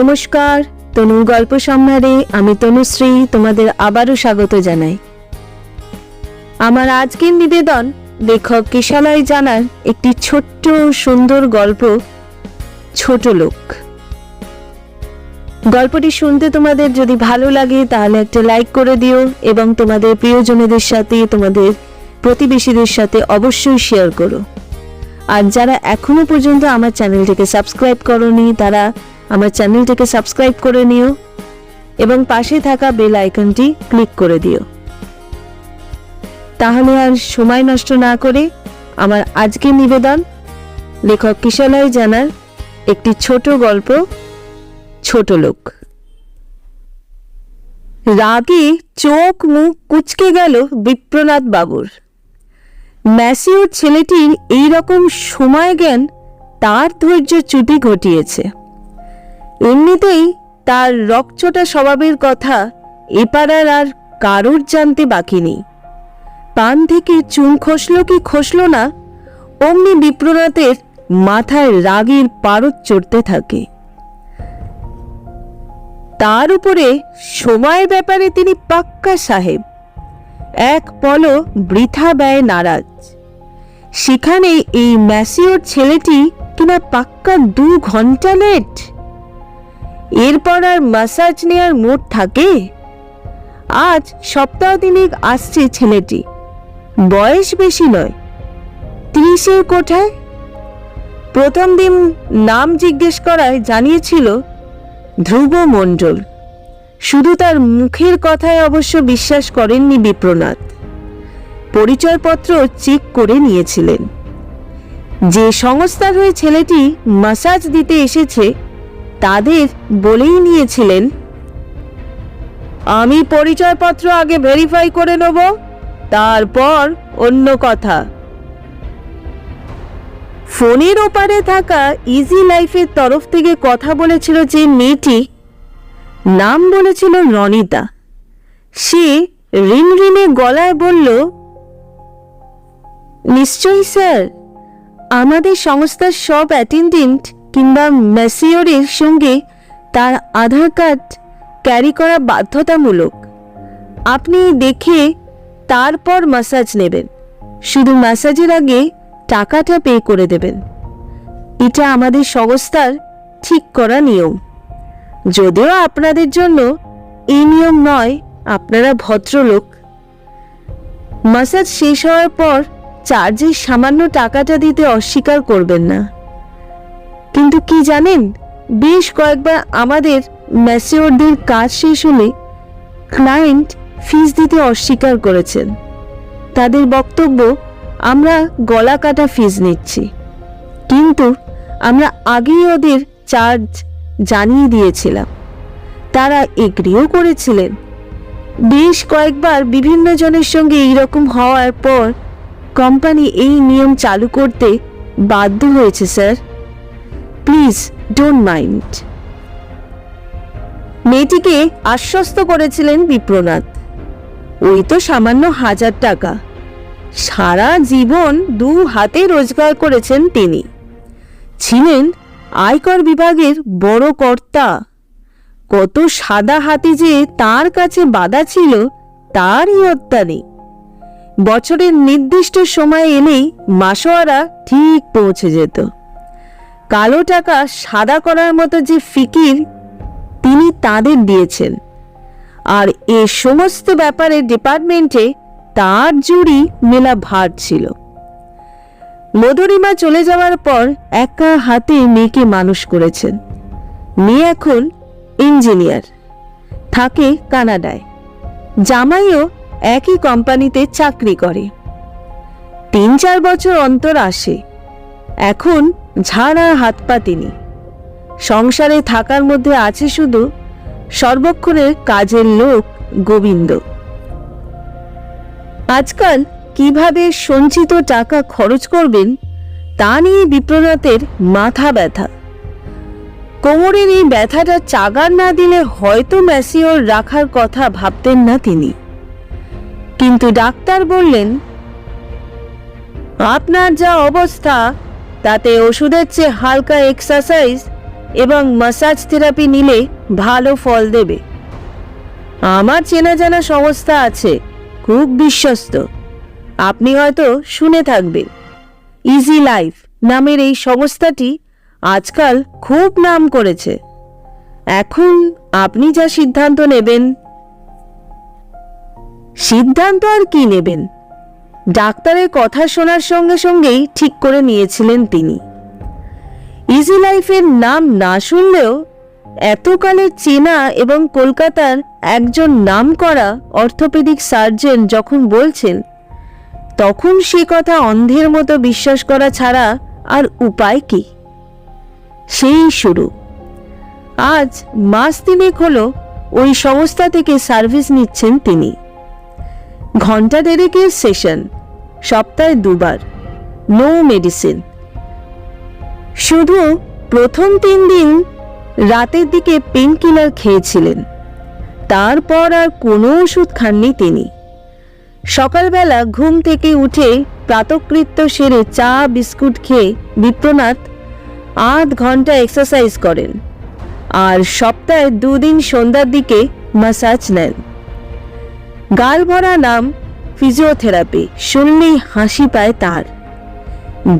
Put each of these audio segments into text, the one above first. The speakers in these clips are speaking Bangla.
নমস্কার, তনু গল্প সম্ভারে আমি তনুশ্রী তোমাদের আবারও স্বাগত জানাই। আমার আজকের নিবেদন লেখক কিশালয় জানার একটি ছোট্ট সুন্দর গল্প, ছোট লোক। গল্পটি শুনতে তোমাদের যদি ভালো লাগে তাহলে একটা লাইক করে দিও এবং তোমাদের প্রিয়জনেদের সাথে, তোমাদের প্রতিবেশীদের সাথে অবশ্যই শেয়ার করো। আর যারা এখনও পর্যন্ত আমার চ্যানেলটিকে সাবস্ক্রাইব করনি, তারা আমার চ্যানেলটিকে সাবস্ক্রাইব করে নিও এবং পাশে থাকা বেল আইকনটি ক্লিক করে দিও। তাহলে আর সময় নষ্ট না করে আমার আজকের নিবেদন লেখক কিশালয় জানার একটি ছোট গল্প, ছোট লোক। রাগে চোখ মুখ কুচকে গেল বিপ্রনাথ বাবুর। ম্যাসিওর ছেলেটির এই রকম সময় জ্ঞান তার ধৈর্য চ্যুতি ঘটিয়েছে। এমনিতেই তার রকচটা স্বভাবের কথা এপাড়ার আর কারোর জানতে বাকি নেই। পান থেকে চুন খসল কি খসল না, অমনি বিপ্রনাথের মাথায় রাগের পারদ চড়তে থাকে। তার উপরে সময়ের ব্যাপারে তিনি পাক্কা সাহেব। এক পল বৃথা ব্যয় নারাজ। সেখানে এই ম্যাসিওর ছেলেটি কিনা পাক্কা দু ঘণ্টা লেট? এরপর আর মাসাজ নেওয়ার মোট থাকে? আজ সপ্তাহ দিনেক আসছে ছেলেটি। বয়স বেশি নয়। ত্রিশের কোঠায়? প্রথম দিন নাম জিজ্ঞেস করায় জানিয়েছিল, ধ্রুব মণ্ডল। শুধু তার মুখের কথায় অবশ্য বিশ্বাস করেননি বিপ্রনাথ। পরিচয়পত্র চেক করে নিয়েছিলেন। যে সংস্থার হয়ে ছেলেটি মাসাজ দিতে এসেছে তাদের বলেই নিয়েছিলেন। আমি পরিচয়পত্র আগে ভেরিফাই করে নেব, তারপর অন্য কথা। ফোনের ওপারে থাকা ইজি লাইফের তরফ থেকে কথা বলেছিল যে মেয়েটি, নাম বলেছিল রনিতা। সে রিন রিনে গলায় বলল, নিশ্চয়ই স্যার, আমাদের সংস্থার সব অ্যাটেন্ডেন্ট কিংবা ম্যাসিওরের সঙ্গে তার আধার কার্ড ক্যারি করা বাধ্যতামূলক। আপনি দেখে তারপর মাসাজ নেবেন। শুধু ম্যাসাজের আগে টাকাটা পে করে দেবেন। এটা আমাদের সংস্থার ঠিক করা নিয়ম। যদিও আপনাদের জন্য এই নিয়ম নয়, আপনারা ভদ্রলোক। মাসাজ শেষ হওয়ার পর চার্জের সামান্য টাকাটা দিতে অস্বীকার করবেন না। কিন্তু কি জানেন, বেশ কয়েকবার আমাদের ম্যাসিওরদের কাজ শেষ হলে ক্লায়েন্ট ফিস দিতে অস্বীকার করেছেন। তাদের বক্তব্য, আমরা গলা কাটা ফিস নিচ্ছি। কিন্তু আমরা আগেই ওদের চার্জ জানিয়ে দিয়েছিলাম। তারা এগ্রিও করেছিলেন। বেশ কয়েকবার বিভিন্ন জনের সঙ্গে এইরকম হওয়ার পর কোম্পানি এই নিয়ম চালু করতে বাধ্য হয়েছে, স্যার। প্লিজ ডোন্ট মাইন্ড মেয়েটিকে আশ্বস্ত করেছিলেন বিপ্রনাথ। ওই তো সামান্য হাজার টাকা। সারা জীবন দু হাতে রোজগার করেছেন তিনি। ছিলেন আয়কর বিভাগের বড় কর্তা। কত সাদা হাতি যে তার কাছে বাধা ছিল, তারই হত্যা নেই বছরের নির্দিষ্ট সময় এলেই মাসোয়ারা ঠিক পৌঁছে যেত। কালো টাকা সাদা করার মতো যে ফিকির তিনি তাদের দিয়েছেন। আর এ সমস্ত ব্যাপারে ডিপার্টমেন্টে তার জুড়ি মেলা ভার ছিল। মধুরিমা চলে যাওয়ার পর একা হাতে মেয়েকে মানুষ করেছেন। মেয়ে এখন ইঞ্জিনিয়ার, থাকে কানাডায়। জামাইও একই কোম্পানিতে চাকরি করে। তিন চার বছর অন্তর আসে। এখন ঝাড়া হাত পা তিনি। সংসারে থাকার মধ্যে আছে শুধু সর্বক্ষণের কাজের লোক গোবিন্দ। আজকাল কীভাবে সঞ্চিত টাকা খরচ করবেন, তা নিয়ে বিপ্রনাথের মাথা ব্যথা। কোমরের এই ব্যথাটা চাগার না দিলে হয়তো ম্যাসিওর রাখার কথা ভাবতেন না তিনি। কিন্তু ডাক্তার বললেন, আপনার যা অবস্থা তাতে ওষুধের চেয়ে হালকা এক্সারসাইজ এবং মাসাজ থেরাপি নিলে ভালো ফল দেবে। আমার চেনা জানা সংস্থা আছে, খুব বিশ্বস্ত। আপনি হয়তো শুনে থাকবেন। ইজি লাইফ নামের এই সংস্থাটি আজকাল খুব নাম করেছে। এখন আপনি যা সিদ্ধান্ত নেবেন, সিদ্ধান্ত আর কি নেবেন? ডাক্তারের কথা শোনার সঙ্গে সঙ্গেই ঠিক করে নিয়েছিলেন তিনি। ইজি লাইফের নাম না শুনলেও এতকালের চেনা এবং কলকাতার একজন নামকরা অর্থোপেডিক সার্জন যখন বলছেন, তখন সে কথা অন্ধের মতো বিশ্বাস করা ছাড়া আর উপায় কি? সেই শুরু। আজ মাস তিনেক হলো ওই সংস্থা থেকে সার্ভিস নিচ্ছেন তিনি। ঘণ্টা দেড়েকের সেশন, সপ্তাহে দুবার নো মেডিসিন শুধু প্রথম তিন দিন রাতের দিকে পেন কিলার খেয়েছিলেন, তারপর আর কোনো ওষুধ খাননি তিনি। সকালবেলা ঘুম থেকে উঠে প্রাতকৃত্য সেরে চা, বিস্কুট খেয়ে বিপ্রনাথ আধ ঘণ্টা এক্সারসাইজ করেন, আর সপ্তাহে দুদিন সন্ধ্যার দিকে মাসাজ নেন। গাল ভরা নাম ফিজিওথেরাপি শুনলেই হাসি পায় তার।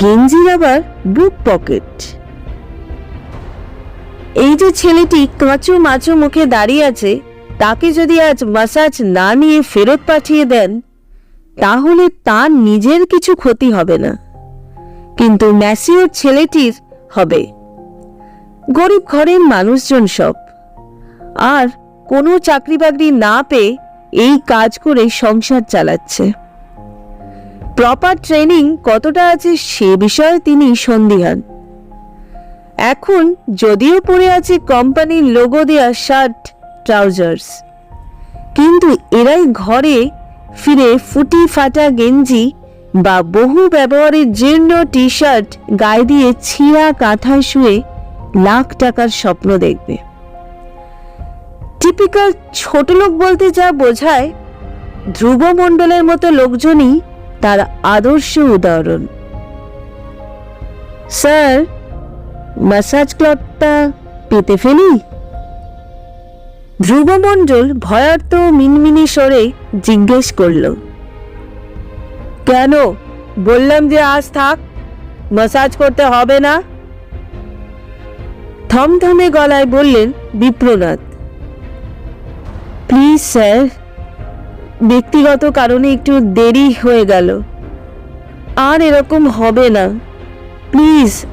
গেঞ্জির আবার বুক পকেট এই যে ছেলেটি কাঁচু মাচু মুখে দাঁড়িয়ে আছে, তাকে যদি আজ মাসাজ না নিয়ে ফেরত পাঠিয়ে দেন, তাহলে তার নিজের কিছু ক্ষতি হবে না। কিন্তু ম্যাসিওর ছেলেটির হবে। গরিব ঘরের মানুষজন সব। আর কোনো চাকরি বাকরি না পেয়ে এই কাজ করে সংসার চালাচ্ছে। প্রপার ট্রেনিং কতটা আছে সে বিষয়ে তিনি সন্দিহান। এখন যদিও পরে আছে কোম্পানির লোগো দেওয়া শার্ট ট্রাউজার্স কিন্তু এরাই ঘরে ফিরে ফুটি ফাটা গেঞ্জি বা বহু ব্যবহারের জীর্ণ টি শার্ট গায়ে দিয়ে ছিঁড়া কাঁথায় শুয়ে লাখ টাকার স্বপ্ন দেখবে। টিপিক্যাল ছোট লোক বলতে যা বোঝায় ধ্রুব মণ্ডলের মতো লোকজনই তার আদর্শ উদাহরণ। স্যার ম্যাসাজ ক্লবটা পেতে ফেলি? ধ্রুব ধ্রুবমণ্ডল ভয়ার্ত মিনমিনি স্বরে জিজ্ঞেস করল, কেন? বললাম যে আজ থাক ম্যাসাজ করতে হবে না? থমথমে গলায় বললেন বিপ্রনাথ প্লিজ স্যার ব্যক্তিগত কারণে একটু দেরি হয়ে গেল। আর এরকম হবে না। প্লিজ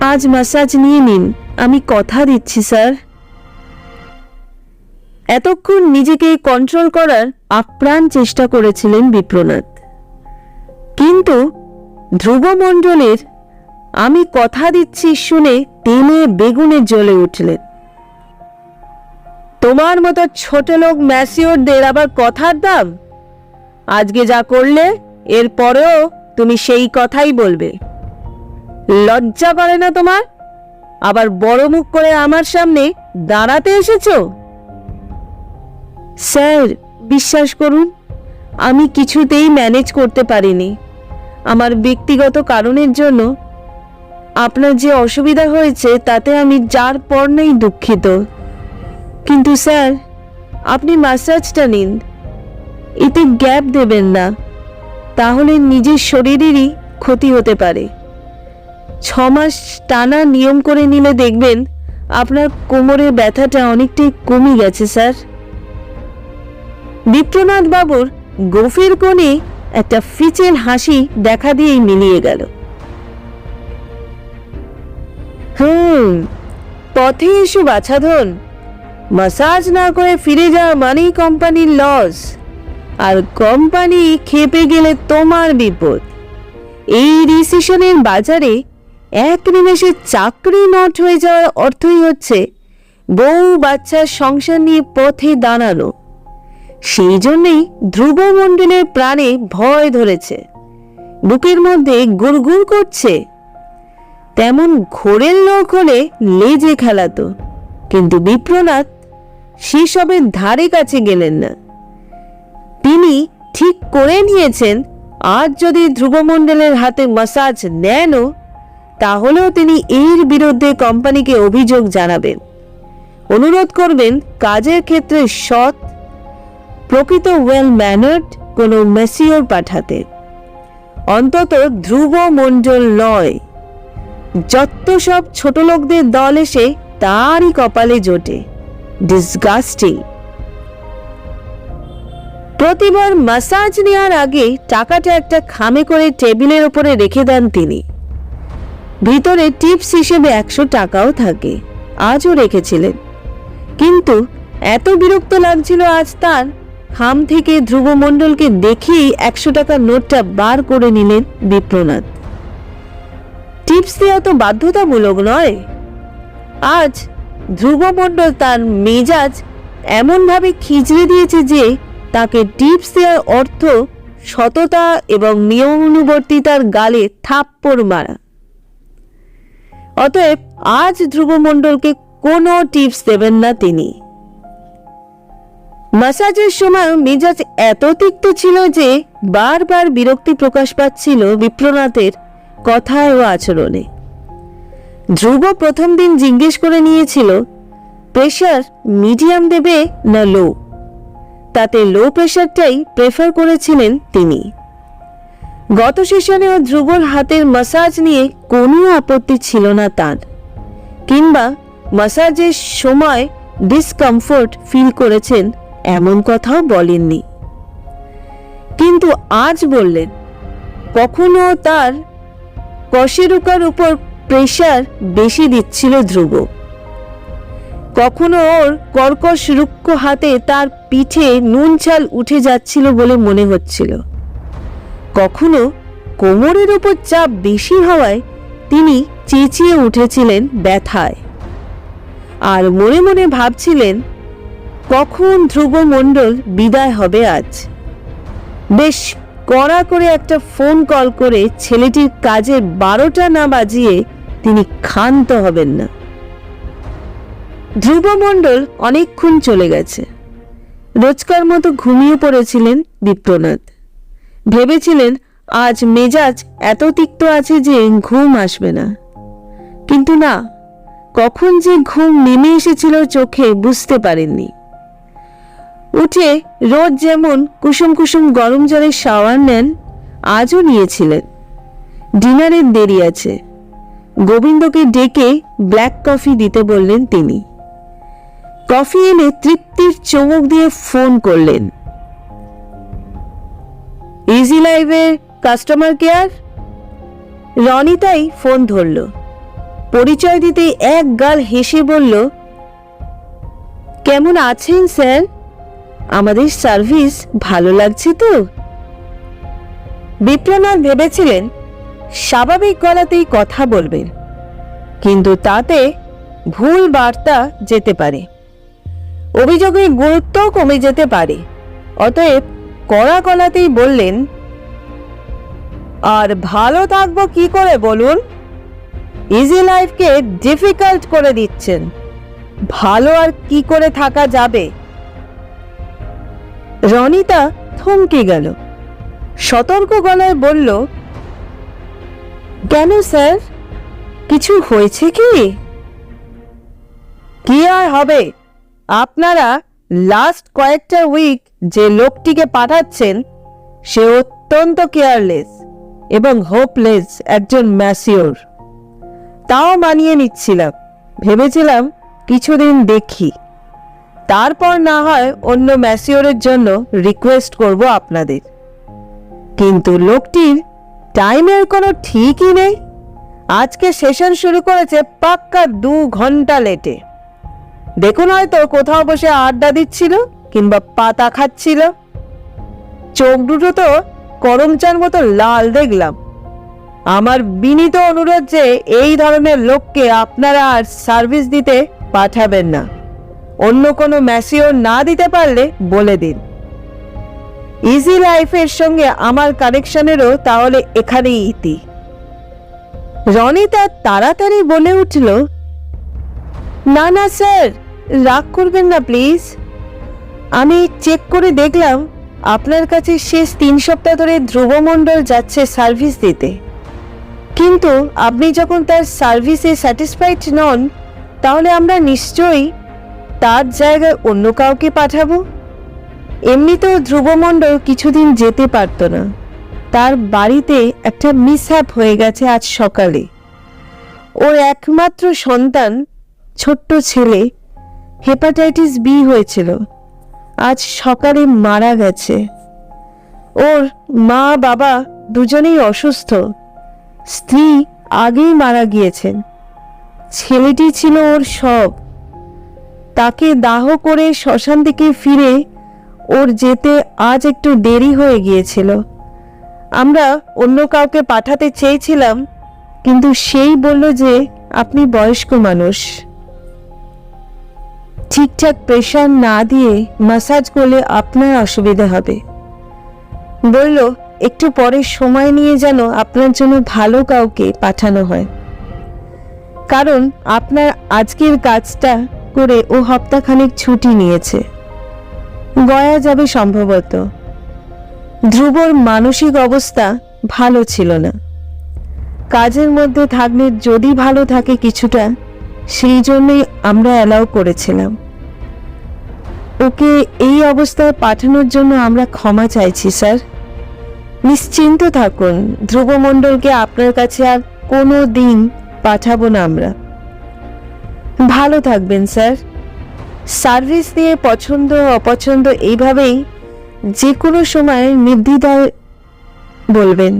আজ ম্যাসাজ নিয়ে নিন। আমি কথা দিচ্ছি স্যার এতক্ষণ নিজেকে কন্ট্রোল করার আপ্রাণ চেষ্টা করেছিলেন বিপ্রনাথ। কিন্তু ধ্রুবমণ্ডলের আমি কথা দিচ্ছি শুনে তেলে বেগুনে জ্বলে উঠলেন। তোমার মতো ছোট লোক ম্যাসিওরদের আবার কথার দাম? আজকে যা করলে, এর পরেও তুমি সেই কথাই বলবে। লজ্জা করে না তোমার? আবার বড় মুখ করে আমার সামনে দাঁড়াতে এসেছ? স্যার, বিশ্বাস করুন, আমি কিছুতেই ম্যানেজ করতে পারিনি। আমার ব্যক্তিগত কারণের জন্য। আপনার যে অসুবিধা হয়েছে, তাতে আমি যার পর নেই দুঃখিত। কিন্তু স্যার, আপনি ম্যাসাজটা নিন। এতে গ্যাপ দেবেন না। তাহলে নিজের শরীরেরই ক্ষতি হতে পারে। ছ মাস টানা নিয়ম করে নিলে দেখবেন আপনার কোমরের ব্যথাটা অনেকটাই কমে গেছে, স্যার। বিপ্রনাথ বাবুর গভীর কোণে একটা ফিচেল হাসি দেখা দিয়েই মিলিয়ে গেল। হুম, পথে এসো বাছাধন। মাসাজ না করে ফিরে যাওয়া মানেই কোম্পানির লস আর কোম্পানি খেপে গেলে তোমার বিপদ। এই রিসেশনের বাজারে এক নিমেষে চাকরি নট হয়ে যাওয়ার অর্থই হচ্ছে বউ বাচ্চার সংসার নিয়ে পথে দাঁড়ানো। সেই জন্যেই ধ্রুব মণ্ডলের প্রাণে ভয় ধরেছে। বুকের মধ্যে গুড়গুড় করছে। তেমন ঘোরের লোক হলে লেজে খেলাতো। কিন্তু বিপ্রনাথ সেসবের ধারে কাছে গেলেন না। তিনি ঠিক করে নিয়েছেন, আজ যদি ধ্রুবমণ্ডলের হাতে মাসাজ নেনও, তাহলেও তিনি এর বিরুদ্ধে কোম্পানিকে অভিযোগ জানাবেন। অনুরোধ করবেন, কাজের ক্ষেত্রে সৎ, প্রকৃত ওয়েল ম্যানার্ড কোনো মেসিওর পাঠাতে। অন্তত ধ্রুব মণ্ডল নয়, যত সব ছোট লোকদের দল এসে তারই কপালে জোটে। ডিসগাস্টিং প্রতিবার মাসাজ নেওয়ার আগে টাকাটা একটা খামে করে টেবিলের উপরে রেখে দেন তিনি। ভিতরে টিপস হিসেবে একশো টাকাও থাকে। আজও রেখেছিলেন। কিন্তু এত বিরক্ত লাগছিল আজ তার। খাম থেকে ধ্রুব মণ্ডলকে দেখেই একশো টাকার নোটটা বার করে নিলেন বিপ্রনাথ। টিপস দেওয়া তো বাধ্যতামূলক নয়। আজ ধ্রুব মণ্ডল তার মেজাজ এমনভাবে খিচড়ে দিয়েছে যে তাকে টিপস দেওয়ার অর্থ সততা এবং নিয়মানুবর্তিতার গালে থাপ্পড় মারা। অতএব আজ ধ্রুব মণ্ডলকে কোনো টিপস দেবেন না তিনি। মাসাজের সময় মেজাজ এত তিক্ত ছিল যে বারবার বিরক্তি প্রকাশ পাচ্ছিল বিপ্রনাথের কথায় ও আচরণে। ধ্রুব প্রথম দিন জিজ্ঞেস করে নিয়েছিল প্রেশার মিডিয়াম দেবে না লো তাতে লো প্রেশারটাই প্রেফার করেছিলেন তিনি। গত সেশনেও ধ্রুবর হাতের মাসাজ নিয়ে কোনো আপত্তি ছিল না তার, কিংবা মাসাজের সময় ডিসকমফোর্ট ফিল করেছেন এমন কথাও বলেননি। কিন্তু আজ বললেন, কখনো তার কশেরুকার উপর প্রেশার বেশি দিচ্ছিল ধ্রুব। কখনো ওর কর্কশ রুক্ষ হাতে তার পিঠে নুন চাল উঠে যাচ্ছিল বলে মনে হচ্ছিল। কখনো কোমরের উপর চাপ বেশি হওয়ায় তিনি চেঁচিয়ে উঠেছিলেন ব্যথায়। আর মনে মনে ভাবছিলেন, কখন ধ্রুব মণ্ডল বিদায় হবে আজ? বেশ কড়া করে একটা ফোন কল করে ছেলেটির কাজের বারোটা না বাজিয়ে তিনি ক্ষান্ত হবেন না। ধ্রুব মণ্ডল অনেকক্ষণ চলে গেছে। রোজকার মতো ঘুমিয়ে পড়েছিলেন বিপ্রনাথ। ভেবেছিলেন, আজ মেজাজ এত তিক্ত আছে যে ঘুম আসবে না। কিন্তু না, কখন যে ঘুম নেমে এসেছিল চোখে বুঝতে পারেননি। উঠে রোজ যেমন কুসুম কুসুম গরম জলের শাওয়ার নেন, আজও নিয়েছিলেন। ডিনারের দেরি আছে। গোবিন্দকে ডেকে ব্ল্যাক কফি দিতে বললেন তিনি। কফি এনে তৃপ্তির চমক দিয়ে ফোন করলেন। ইজি লাইভের কাস্টমার কেয়ার রনিতাই ফোন ধরল। পরিচয় দিতে এক গাল হেসে বলল, কেমন আছেন স্যার? আমাদের সার্ভিস ভালো লাগছে তো? বিপ্রনাথ ভেবেছিলেন স্বাভাবিক গলাতেই কথা বলবেন কিন্তু তাতে ভুল বার্তা যেতে পারে। অভিযোগের গুরুত্ব কমে যেতে পারে। অতএব কড়া গলাতেই বললেন, আর ভালো থাকব কি করে বলুন? ইজি লাইফকে ডিফিকাল্ট করে দিচ্ছেন। ভালো আর কি করে থাকা যাবে? রনিতা থমকে গেল। সতর্ক গলায় বলল কেন, স্যার? কিছু হয়েছে কি? কি আর হবে? আপনারা লাস্ট কয়েকটা উইক যে লোকটিকে পাঠাচ্ছেন, সে অত্যন্ত কেয়ারলেস এবং হোপলেস একজন ম্যাসিওর তাও মানিয়ে নিচ্ছিলাম। ভেবেছিলাম কিছুদিন দেখি। তারপর না হয় অন্য ম্যাসিওরের জন্য রিকোয়েস্ট করব আপনাদের। কিন্তু লোকটির টাইমের কোনো ঠিকই নেই। আজকে সেশন শুরু করেছে পাক্কা দু ঘণ্টা লেটে দেখুন হয়তো কোথাও বসে আড্ডা দিচ্ছিল কিংবা পাতা খাচ্ছিল। চোখ দুটো তো করমচার মতো লাল দেখলাম। আমার বিনীত অনুরোধ যে এই ধরনের লোককে আপনারা আর সার্ভিস দিতে পাঠাবেন না। অন্য কোনো ম্যাসিও না দিতে পারলে বলে দিন। ইজি লাইফের সঙ্গে আমার কানেকশনেরও তাহলে এখানেই ইতি। রনি তার তাড়াতাড়ি বলে উঠল, না না, স্যার, রাগ করবেন না, প্লিজ। আমি চেক করে দেখলাম, আপনার কাছে শেষ তিন সপ্তাহ ধরে ধ্রুবমণ্ডল যাচ্ছে সার্ভিস দিতে। কিন্তু আপনি যখন তার সার্ভিসে স্যাটিসফাইড নন, তাহলে আমরা নিশ্চয়ই তার জায়গায় অন্য কাউকে পাঠাবো? এমনিতেও ধ্রুবমণ্ডল কিছুদিন যেতে পারতো না। তার বাড়িতে একটা মিসহ্যাপ হয়ে গেছে আজ সকালে। ওর একমাত্র সন্তান, ছোট্ট ছেলে, হেপাটাইটিস বি হয়েছিল। আজ সকালে মারা গেছে। ওর মা বাবা দুজনেই অসুস্থ। স্ত্রী আগেই মারা গিয়েছেন। ছেলেটি ছিল ওর সব। তাকে দাহ করে শ্মশান থেকে ফিরে ওর যেতে আজ একটু দেরি হয়ে গিয়েছিল। আমরা অন্য কাউকে পাঠাতে চেয়েছিলাম, কিন্তু সেই বলল যে আপনি বয়স্ক মানুষ। ঠিকঠাক প্রেশার না দিয়ে মাসাজ করলে আপনার অসুবিধা হবে। বলল, একটু পরে সময় নিয়ে যেন আপনার জন্য ভালো কাউকে পাঠানো হয়। কারণ আপনার আজকের কাজটা করে ও হপ্তাখানেক ছুটি নিয়েছে। গয়া যাবে সম্ভবত। ধ্রুবর মানসিক অবস্থা ভালো ছিল না। কাজের মধ্যে থাকলে যদি ভালো থাকে কিছুটা, সেই জন্যই আমরা অ্যালাউ করেছিলাম। ওকে এই অবস্থায় পাঠানোর জন্য আমরা ক্ষমা চাইছি, স্যার। নিশ্চিন্ত থাকুন, ধ্রুবমণ্ডলকে আপনার কাছে আর কোনো দিন পাঠাবো না আমরা। ভালো থাকবেন, স্যার। সার্ভিস নিয়ে পছন্দ, অপছন্দ এইভাবেই যে কোনো সময় নির্দ্বিধায় বলবেন।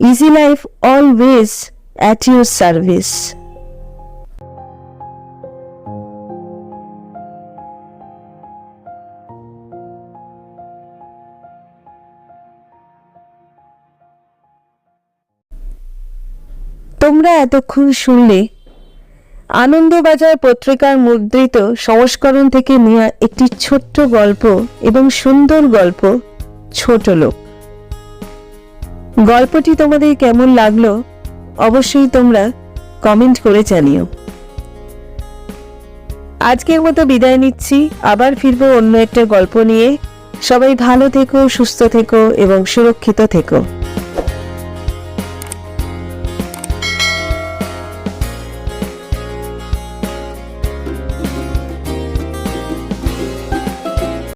Easy life always at your service তোমরা এতক্ষণ শুনলে আনন্দবাজার পত্রিকার মুদ্রিত সংস্করণ থেকে নেওয়া একটি ছোট্ট গল্প এবং সুন্দর গল্প, ছোট লোক। গল্পটি তোমাদের কেমন লাগল অবশ্যই তোমরা কমেন্ট করে জানিও। আজকের মতো বিদায় নিচ্ছি। আবার ফিরবো অন্য একটা গল্প নিয়ে। সবাই ভালো থেকো, সুস্থ থেকো এবং সুরক্ষিত থেকো।